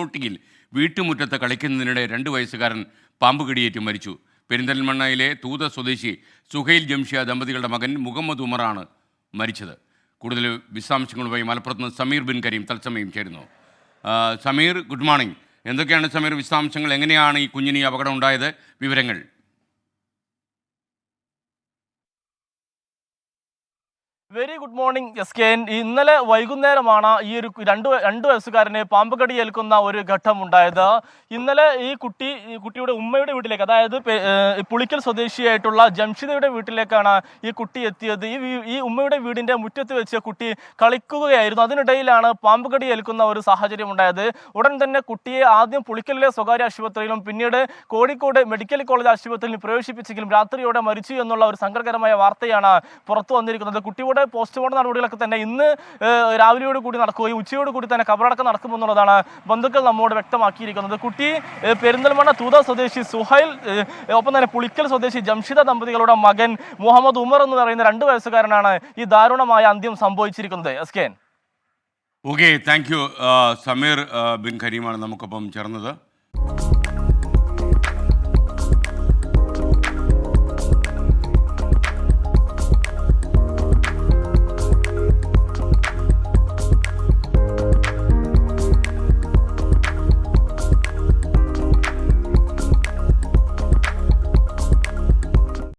ഊട്ടിയിൽ വീട്ടുമുറ്റത്ത് കളിക്കുന്നതിനിടെ രണ്ട് വയസ്സുകാരൻ പാമ്പ് കടിയേറ്റ് മരിച്ചു. പെരിന്തൽമണ്ണയിലെ തൂത സ്വദേശി സുഹൈൽ ജംഷിയ ദമ്പതികളുടെ മകൻ മുഹമ്മദ് ഉമറാണ് മരിച്ചത്. കൂടുതൽ വിശദാംശങ്ങളുമായി മലപ്പുറത്ത് നിന്ന് സമീർ ബിൻ കരീം തത്സമയം ചേരുന്നു. Sameer good morning. എന്തൊക്കെയാണ് സമീർ വിശദാംശങ്ങൾ? എങ്ങനെയാണ് ഈ കുഞ്ഞിന് അപകടം ഉണ്ടായത്? വിവരങ്ങൾ very good morning S K ഇന്നലെ വൈകുന്നേരമാണ് ഈ ഒരു രണ്ട് രണ്ട് വയസ്സുകാരനെ പാമ്പ് കടി ഏൽക്കുന്ന ഒരു ഘട്ടം ഉണ്ടായത് ഇന്നലെ ഈ കുട്ടി കുട്ടിയുടെ ഉമ്മയുടെ വീട്ടിലേക്ക് അതായത് പുളിക്കൽ സ്വദേശിയായിട്ടുള്ള ജംഷിദയുടെ വീട്ടിലേക്കാണ് ഈ കുട്ടി എത്തിയത്. ഈ ഈ ഉമ്മയുടെ വീടിന്റെ മുറ്റത്ത് വെച്ച് കുട്ടി കളിക്കുകയായിരുന്നു. അതിനിടയിലാണ് പാമ്പ് കടി ഏൽക്കുന്ന ഒരു സാഹചര്യം ഉണ്ടായത് ഉടൻ തന്നെ കുട്ടിയെ ആദ്യം പുളിക്കലിലെ സ്വകാര്യ ആശുപത്രിയിലും പിന്നീട് കോഴിക്കോട് മെഡിക്കൽ കോളേജ് ആശുപത്രിയിലും പ്രവേശിപ്പിച്ചെങ്കിലും രാത്രിയോടെ മരിച്ചു എന്നുള്ള ഒരു സങ്കടകരമായ വാർത്തയാണ് പുറത്തു വന്നിരിക്കുന്നത്. കുട്ടിയുടെ പോസ്റ്റ്മോർട്ടം നടപടികളൊക്കെ തന്നെ ഇന്ന് രാവിലെയോട് കൂടി നടക്കുകയും ഉച്ചയോട് കൂടി തന്നെ കബറടക്കം നടക്കുമെന്നുള്ളതാണ് ബന്ധുക്കൾ നമ്മോട് വ്യക്തമാക്കിയിരിക്കുന്നത്. കുട്ടി പെരിന്തൽമണ്ണ തൂത സ്വദേശി സുഹൈൽ ഒപ്പം തന്നെ പുളിക്കൽ സ്വദേശി ജംഷിദ ദമ്പതികളുടെ മകൻ മുഹമ്മദ് ഉമർ എന്ന് പറയുന്ന രണ്ട് വയസ്സുകാരനാണ് ഈ ദാരുണമായ അന്ത്യം സംഭവിച്ചിരിക്കുന്നത്. S K okay thank you Sameer Bin കരീമാണ് നമുക്കൊപ്പം ചേർന്നത്.